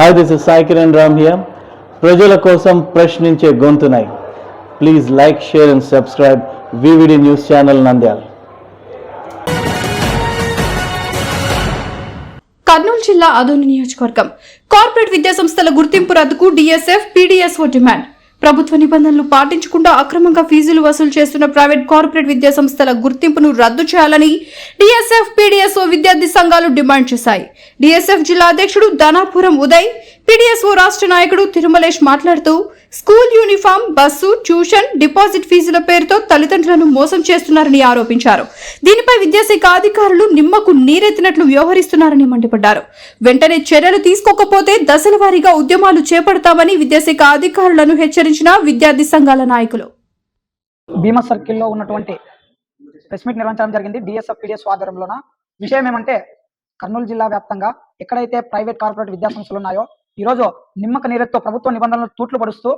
Hi this is Sai Kiran Ram here ప్రజల కోసం ప్రశ్నించే గొంతునై. Please like share and subscribe VVD news channel Nandyal Kurnool జిల్లా అదోని నియోజకవర్గం. Corporate విద్యా సంస్థల గుర్తింపు రద్దుకు డిఎస్ఎఫ్ పీడీఎస్ఓ డిమాండ్ ప్రభుత్వ నిబంధనలు పాటించకుండా అక్రమంగా ఫీజులు వసూలు చేస్తున్న ప్రైవేట్ కార్పొరేట్ విద్యా సంస్థల గుర్తింపును రద్దు చేయాలని డిఎస్ఎఫ్ పీడిఎస్ఓ విద్యార్థి సంఘాలు డిమాండ్ చేశాయి. డిఎస్ఎఫ్ జిల్లా అధ్యక్షుడు ధనాపురం ఉదయ్ పీడిఎస్ఓ రాష్ట్ర నాయకుడు తిరుమలేష్ మాట్లాడుతూ school uniform bus tuition deposit ఫీజుల పేరుతో తల్లిదండ్రులను మోసం చేస్తున్నారని ఆరోపించారు. దీనిపై విద్యాశాఖ అధికారులు నిమ్మకు నీరెత్తినట్లు వ్యవహరిస్తున్నారని మండిపడ్డారు. వెంటనే చర్యలు తీసుకోకపోతే దశల వారీగా ఉద్యమాలు చేపడతామని విద్యాశాఖ అధికారులను హెచ్చరించిన విద్యార్థి సంఘాల నాయకులు. భీమా సర్కిల్లో ఉన్నటువంటి ప్రెస్ మీట్ నిర్వహించడం జరిగింది. డిఎస్ఎఫ్ పిడిఎస్ ఆధ్వర్యంలోన. విషయం ఏమంటే కర్నూలు జిల్లా వ్యాప్తంగా ఎక్కడైతే ప్రైవేట్ కార్పొరేట్ విద్యాసంస్థలు ఉన్నాయో ఈరోజు నిమ్మక నీరెత్తో ప్రభుత్వ నిబంధనలు తూట్లు పడుస్తూ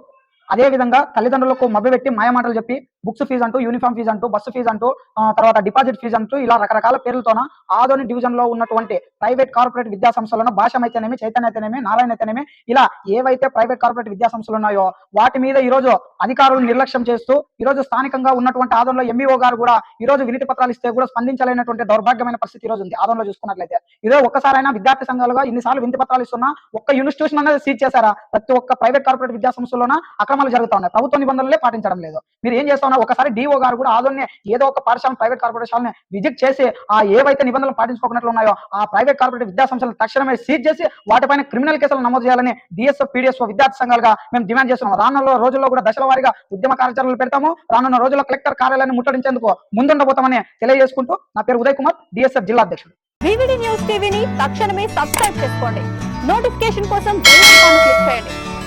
అదే విధంగా తల్లిదండ్రులకు మభ్యపెట్టి మాయమాటలు చెప్పి బుక్స్ ఫీజు అంటూ యూనిఫామ్ ఫీజు అంటూ బస్సు ఫీజు అంటూ తర్వాత డిపాజిట్ ఫీజు అంటూ ఇలా రకరకాల పేర్లతోన ఆదోని డివిజన్లో ఉన్నటువంటి ప్రైవేట్ కార్పొరేట్ విద్యా సంస్థలను భాషం అయితేనేమి చైతన్య అయితేనేమి నారాయణ అయితేనేమి ఇలా ఏవైతే ప్రైవేట్ కార్పొరేట్ విద్యా సంస్థలు ఉన్నాయో వాటి మీద ఈ రోజు అధికారులు నిర్లక్ష్యం చేస్తూ ఈ రోజు స్థానికంగా ఉన్నటువంటి ఆదోన్లో ఎంఈఓ గారు కూడా ఈ రోజు వినతి పత్రాలు ఇస్తే కూడా స్పందించలేనటువంటి దౌర్భాగ్యమైన పరిస్థితి ఈ రోజు ఉంది. ఆదోన్లో చూసుకున్నట్లయితే ఈరోజు ఒక్కసారైనా విద్యార్థి సంఘాలుగా ఇన్నిసార్లు వినతి పత్రాలు ఇస్తున్నా ఒక్క ఇన్స్టిట్యూషన్ అనేది సీజ్ చేశారా? ప్రతి ఒక్క ప్రైవేట్ కార్పొరేట్ విద్యా సంస్థలోన? అక్రమాలు జరుగుతా ఉన్నాయి. ప్రభుత్వ నిబంధనలే పాటించడం లేదు. మీరు ఏం చేస్తా ఉన్నారు? ఒకసారి డిఓ గారు కూడా ఆదోన్నే ఏదో ఒక పాఠశాల ప్రైవేట్ కార్పొరేషన్ విజిట్ చేసి ఆ ఏవైతే నిబంధనలు పాటించుకోకున్నట్లు ఉన్నాయో ఆ ప్రైవేట్ కార్పొరేట్ విద్యా సంస్థలు తక్షణమే సీజ్ చేసి వాటిపైన క్రిమినల్ కేసులు నమోదు చేయాలని డిఎస్ఎఫ్ పీడిఎస్ఓ విద్యార్థి సంఘాలుగా మేము డిమాండ్ చేస్తున్నాం. రానున్న రోజుల్లో కూడా దశల వారీగా ఉద్యమ కార్యాచరణలు పెడతాము. రానున్న రోజుల్లో కలెక్టర్ కార్యాలయాన్ని ముట్టడించేందుకు ముందుండబోతామని తెలియజేసుకుంటూ నా పేరు ఉదయ్ కుమార్ డిఎస్ఎఫ్ జిల్లా అధ్యక్షుడు. న్యూస్ టీవీని తక్షణమే సబ్స్క్రైబ్ చేసుకోండి. నోటిఫికేషన్ కోసం క్లిక్ చేయండి.